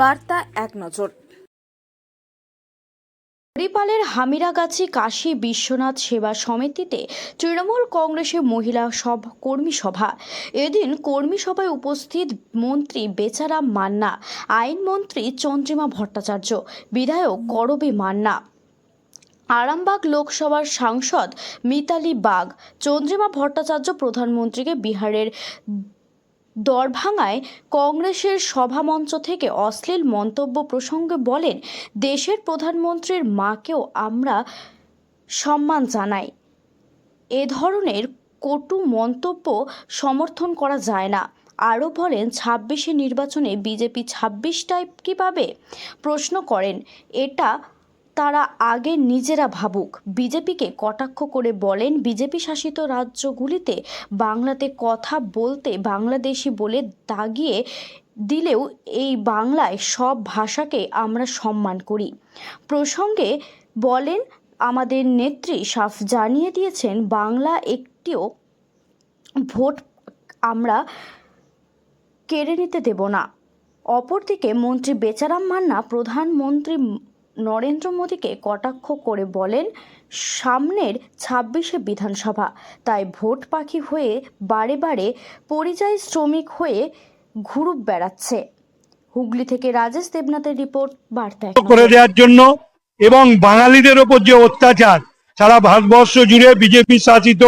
বার্তা এক নজর। হরিপালের হামিরাগাছি কাশী বিশ্বনাথ সেবা সমিতিতে তৃণমূল কংগ্রেসের মহিলা সব কর্মী সভা। এদিন কর্মী সভায় উপস্থিত মন্ত্রী বেচারাম মান্না আইনমন্ত্রী চন্দ্রিমা ভট্টাচার্য, বিধায়ক করবী মান্না। আরামবাগ লোকসভার সাংসদ মিতালি বাগ, চন্দ্রিমা ভট্টাচার্য প্রধানমন্ত্রীকে বিহারের দরভাঙায় কংগ্রেসের সভামঞ্চ থেকে অশ্লীল মন্তব্য প্রসঙ্গে বলেন, দেশের প্রধানমন্ত্রীর মাকেও আমরা সম্মান জানাই। এ ধরনের কটু মন্তব্য সমর্থন করা যায় না। আরও বলেন, ছাব্বিশে নির্বাচনে বিজেপি ছাব্বিশটায় কী পাবে প্রশ্ন করেন, এটা তারা আগে নিজেরা ভাবুক। বিজেপিকে কটাক্ষ করে বলেন, বিজেপি শাসিত রাজ্যগুলিতে বাংলাতে কথা বলতে বাংলাদেশি বলে দাগিয়ে দিলেও এই বাংলায় সব ভাষাকে আমরা সম্মান করি। প্রসঙ্গে বলেন, আমাদের নেত্রী সাফ জানিয়ে দিয়েছেন, বাংলা একটিও ভোট আমরা কেড়ে নিতে দেব না। অপরদিকে মন্ত্রী বেচারাম মান্না, প্রধানমন্ত্রী নরেন্দ্র মোদীকে কটাক্ষ করে বলেন, সামনের ছাব্বিশে বিধানসভা। তাই ভোট পাখি হয়ে বারে বারে পরিযায়ী শ্রমিক হয়ে ঘুরুপ বেড়াচ্ছে। হুগলি থেকে রাজেশ দেবনাথের রিপোর্ট, বার্তা করে দেওয়ার জন্য এবং বাঙালিদের ওপর যে অত্যাচার, সারা ভারতবর্ষ জুড়ে বিজেপি শাসিত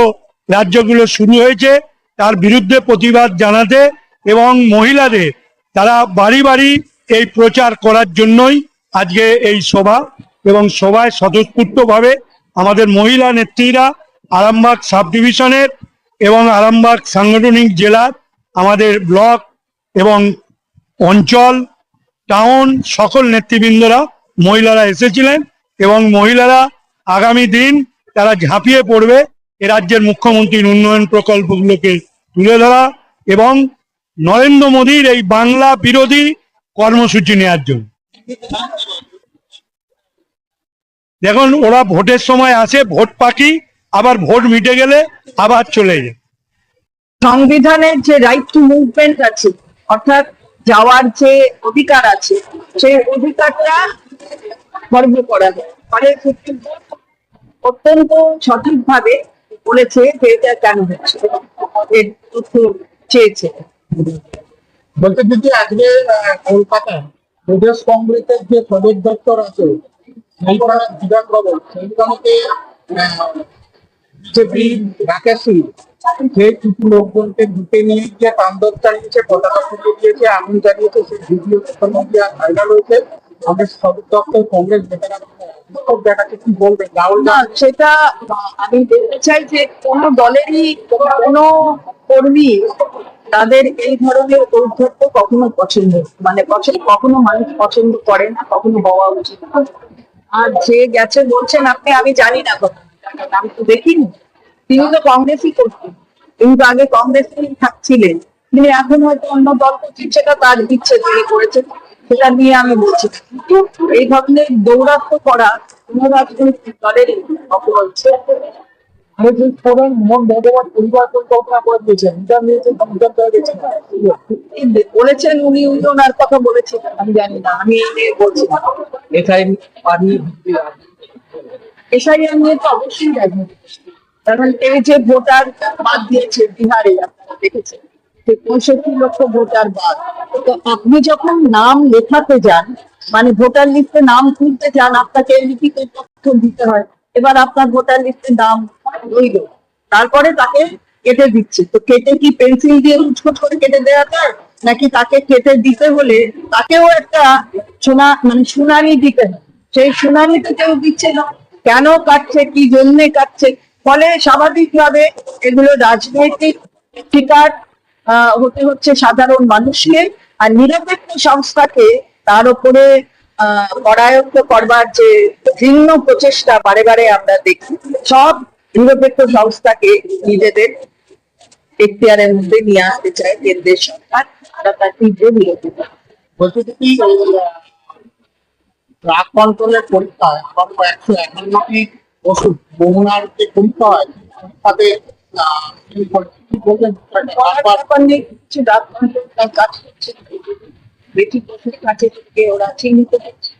রাজ্যগুলো শুরু হয়েছে, তার বিরুদ্ধে প্রতিবাদ জানাতে এবং মহিলাদের, তারা বাড়ি বাড়ি এই প্রচার করার জন্যই আজকে এই সভা এবং সভায় স্বতঃস্ফূর্তভাবে আমাদের মহিলা নেত্রীরা আরামবাগ সাব ডিভিশনের এবং আরামবাগ সাংগঠনিক জেলার আমাদের ব্লক এবং অঞ্চল, টাউন সকল নেতৃবৃন্দরা মহিলারা এসেছিলেন এবং মহিলারা আগামী দিন তারা ঝাঁপিয়ে পড়বে এ রাজ্যের মুখ্যমন্ত্রীর উন্নয়ন প্রকল্পগুলোকে তুলে ধরা এবং নরেন্দ্র মোদীর এই বাংলা বিরোধী কর্মসূচি নেওয়ার জন্য। দেখুন ওরা ভোটের সময় আসে ভোট পাকি আবার ভোট মিটে গেলে আবার চলে যায়। সংবিধানের যে রাইট টু মুভমেন্ট আছে অর্থাৎ যাওয়ার যে অধিকার আছে সেই অধিকারটা গর্ব করা যায়। ফলে অত্যন্ত সঠিকভাবে বলেছে যে এটা কেন হচ্ছে এর তথ্য চেয়েছে। বলতে যদি আজকে আহ, কলকাতায় প্রদেশ কংগ্রেসের যে সদর দপ্তর আছে সেইখানে বিধানভবন সেইখানেতে বিজেপি রাকেশ সিং সে কিছু লোকজনকে ঢুকে নিয়ে গিয়ে তাণ্ডব চালিয়েছে পতাকা তুলে দিয়েছে আগুন চালিয়েছে সেই ভিডিও সোশ্যাল মিডিয়া ভাইরাল হয়েছে। আমাদের সদর দপ্তর কংগ্রেস নেতারা সেটা আমি বলতে চাই যে কোন দলেরই কোনো কর্মী তাদের এই ধরনের ঔদ্ধত্য কখনো পছন্দ মানে পছন্দ, কখনো মানুষ পছন্দ করে না, কখনো হওয়া উচিত আর যে গেছে বলছেন, আপনি, আমি জানি না কথা আমি তো দেখিনি। তিনি তো কংগ্রেসই করতেন। তিনি তো আগে কংগ্রেসেই থাকছিলেন। তিনি এখন হয়তো অন্য দল করছেন, সেটা তার ইচ্ছে তিনি করেছেন, সেটা নিয়ে আমি বলছি। কিন্তু এই ধরনের দৌরাত্ম করা কোন রাজনৈতিক দলেরই অপরাধ। আরেকজন প্রধান মোহন ভগবত পরিবার পরিকল্পনা করে দিয়েছেন। গেছে বলেছেন উনি ওনার কথা বলেছেন আমি জানি না আমি এই নিয়ে বলছি এটাই পানি এসআইআর নিয়ে তো অবশ্যই রাজনীতি কারণ এই যে ভোটার বাদ দিয়েছে বিহারে আপনারা দেখেছেন। পঁয়ষট্টি লক্ষ ভোটার বাদ। তো আপনি যখন নাম লেখাতে যান মানে ভোটার লিস্টে নাম তুলতে যান আপনাকে লিখিত তথ্য দিতে হয়। এবার আপনার ভোটার লিস্টে নাম রইল তারপরে তাকে কেটে দিচ্ছে। তো কেটে কি পেন্সিল দিয়ে উৎকট করে কেটে দেওয়া যায়? নাকি তাকে কেটে দিতে হলে তাকেও একটা সোনা মানে শুনানি দিতে হয়? সেই শুনানিতে কেউ দিচ্ছে না। কেন কাটছে? কি জন্যে কাটছে? ফলে স্বাভাবিকভাবে এগুলো রাজনৈতিক শিকার হতে হচ্ছে সাধারণ মানুষকে। আর নিরপেক্ষ সংস্থাকে তার উপরে করায়ত্ত করবার যে ভিন্ন প্রচেষ্টা বারে বারে আমরা দেখি। সব নিরপেক্ষ সংস্থাকে নিজেদের এখতিয়ারের মধ্যে নিয়ে আসতে চায় কেন্দ্রের সরকার। আমরা তার তীব্র বিরোধিতা বলতে কি কন্ট্রোলের পরীক্ষায় আমার একশো একান্নটি ওষুধ নমুনার যে পরীক্ষা হয় তাতে কাজ করছে। বেটি কাছে থেকে ওরা চিহ্নিত করছে।